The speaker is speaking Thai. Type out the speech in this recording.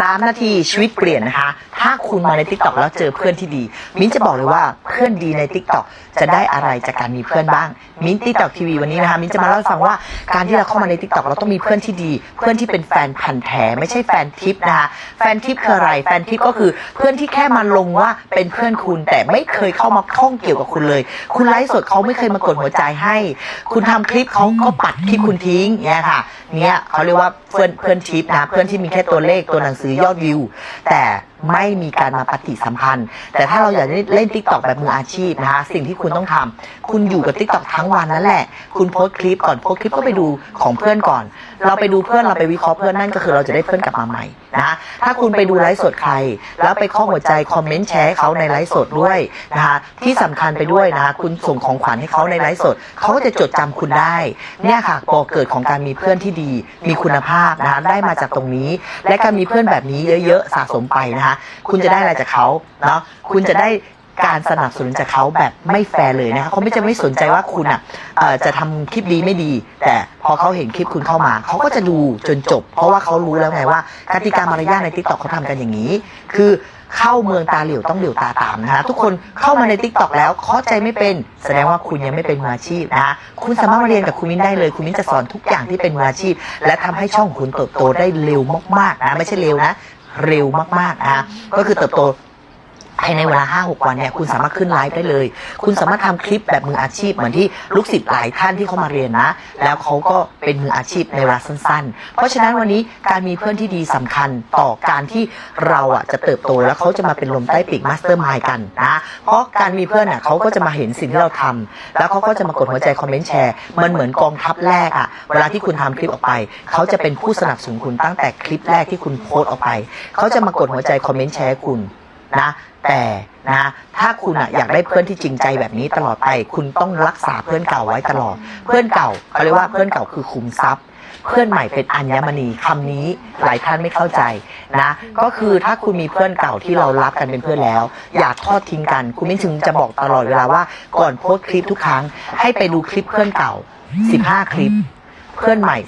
3 นาทีชีวิตเปลี่ยนนะคะ ถ้าคุณมาใน t ิ k t o k แล้วเจอเพื่อนที่ดี มิ้นจะบอกเลยว่าเพื่อนดีใน t ิ k t o k จะได้อะไรจากการมีเพื่อนบ้าง มิ้น t ิ k t o k ทีวีวันนี้นะคะ มิ้นจะมาเล่าให้ฟังว่าการที่เราเข้ามาใน t ิ k t o k เราต้องมีเพื่อนที่ดี เพื่อนที่เป็นแฟนพันธ์แท้ไม่ใช่แฟนทิปนะคะแฟนทิปคืออะไร แฟนทิปก็คือเพื่อนที่แค่มาลงว่าเป็นเพื่อนคุณแต่ไม่เคยเข้ามาข้องเกี่ยวกับคุณเลย คุณไลฟ์สดเขาไม่เคยมากดหัวใจให้ คุณทำคลิปเขาก็ปัดคลิปคุณทิ้งเนี่ยค่ะ เนี่ยเขาเรียกว่าเพื่อนเพื่อนทิปนะเพื่อนที่มีแค่ตัวเลขตัวหนังสือยอดวิว แต่ ไม่มีการมาปฏิสัมพันธ์ แต่ถ้าเราอยากเล่น t ิ k t o k แบบมืออาชีพนะคะ สิ่งที่คุณต้องทำคุณอยู่กับ t ิ k t o k ทั้งวันนั่นแหละ คุณโพสคลิปก่อนโพสคลิปก็ไปดูของเพื่อนก่อน เราไปดูเพื่อนเราไปวิเคราะห์เพื่อนนั่นก็คือเราจะได้เพื่อนกลับมาใหม่นะคะถ้าคุณไปดูไลฟ์สดใคร แล้วไปข้อหัวใจคอมเมนต์แชร์เขาในไลฟ์สดด้วยนะคะที่สำคัญไปด้วยนะคะคุณส่งของขวัญให้เขาในไลฟ์สดเขาก็จะจดจำคุณได้เนี่ยค่ะบ่อเกิดของการมีเพื่อนที่ดี มีคุณภาพนะคะได้มาจากตรงนี้ และการมีเพื่อนแบบนี้เยอะๆสะสมไปนะคะคุณจะได้อะไรจากเขาเนาะคุณจะได้การสนับสนุนจากเขาแบบไม่แฟร์เลยนะคะเขาไม่จะไม่สนใจว่าคุณอะจะทำคลิปดีไม่ดี แต่พอเขาเห็นคลิปคุณเข้ามา เขาก็จะดูจนจบ เพราะว่าเขารู้แล้วไงว่ากติกามารยาทในทิกตอกเขาทำกันอย่างนี้ คือเข้าเมืองตาเหลียวต้องเหลียวตาตามนะคะทุกคนเข้ามาในทิกตอกแล้วเข้าใจไม่เป็น แสดงว่าคุณยังไม่เป็นมืออาชีพนะคะคุณสามารถมาเรียนกับคุณมิ้นได้เลย คุณมิ้นจะสอนทุกอย่างที่เป็นมืออาชีพ และทำให้ช่องของคุณเติบโตได้เร็วมากๆนะไม่ใช่เร็วนะ เร็วมากๆนะฮะก็คือเติบโต ภายในเวลา 5-6 วันเนี่ยคุณสามารถขึ้นไลฟ์ได้เลย คุณสามารถทำคลิปแบบมืออาชีพเหมือนที่ลูกศิษย์หลายท่านที่เขามาเรียนนะ แล้วเขาก็เป็นมืออาชีพในเวลาสั้น ๆ เพราะฉะนั้นวันนี้การมีเพื่อนที่ดีสำคัญต่อการที่เราอะจะเติบโตแล้วเขาจะมาเป็นลมใต้ปีกมาสเตอร์มายกันนะ เพราะการมีเพื่อนอะเขาก็จะมาเห็นสิ่งที่เราทำแล้วเขาก็จะมากดหัวใจคอมเมนต์แชร์มันเหมือนกองทัพแรกอะเวลาที่คุณทำคลิปออกไป เขาจะเป็นผู้สนับสนุนคุณตั้งแต่คลิปแรกที่คุณโพสต์ออกไป เขาจะมากดหัวใจคอมเมนต์แชร์คุณ นะแต่นะถ้าคุณอะอยากได้เพื่อนที่จริงใจแบบนี้ตลอดไป คุณต้องรักษาเพื่อนเก่าไว้ตลอด เพื่อนเก่าเขาเรียกว่าเพื่อนเก่าคือคุมทรัพย์ เพื่อนใหม่เป็นอัญมณีคำนี้หลายท่านไม่เข้าใจนะ ก็คือถ้าคุณมีเพื่อนเก่าที่เรารับกันเป็นเพื่อนแล้ว อย่าทอดทิ้งกัน คุณไมิ้นถึงจะบอกตลอดเวลาว่าก่อนโพสต์คลิปทุกครั้ง ให้ไปดูคลิปเพื่อนเก่า 15 คลิป เพื่อนใหม่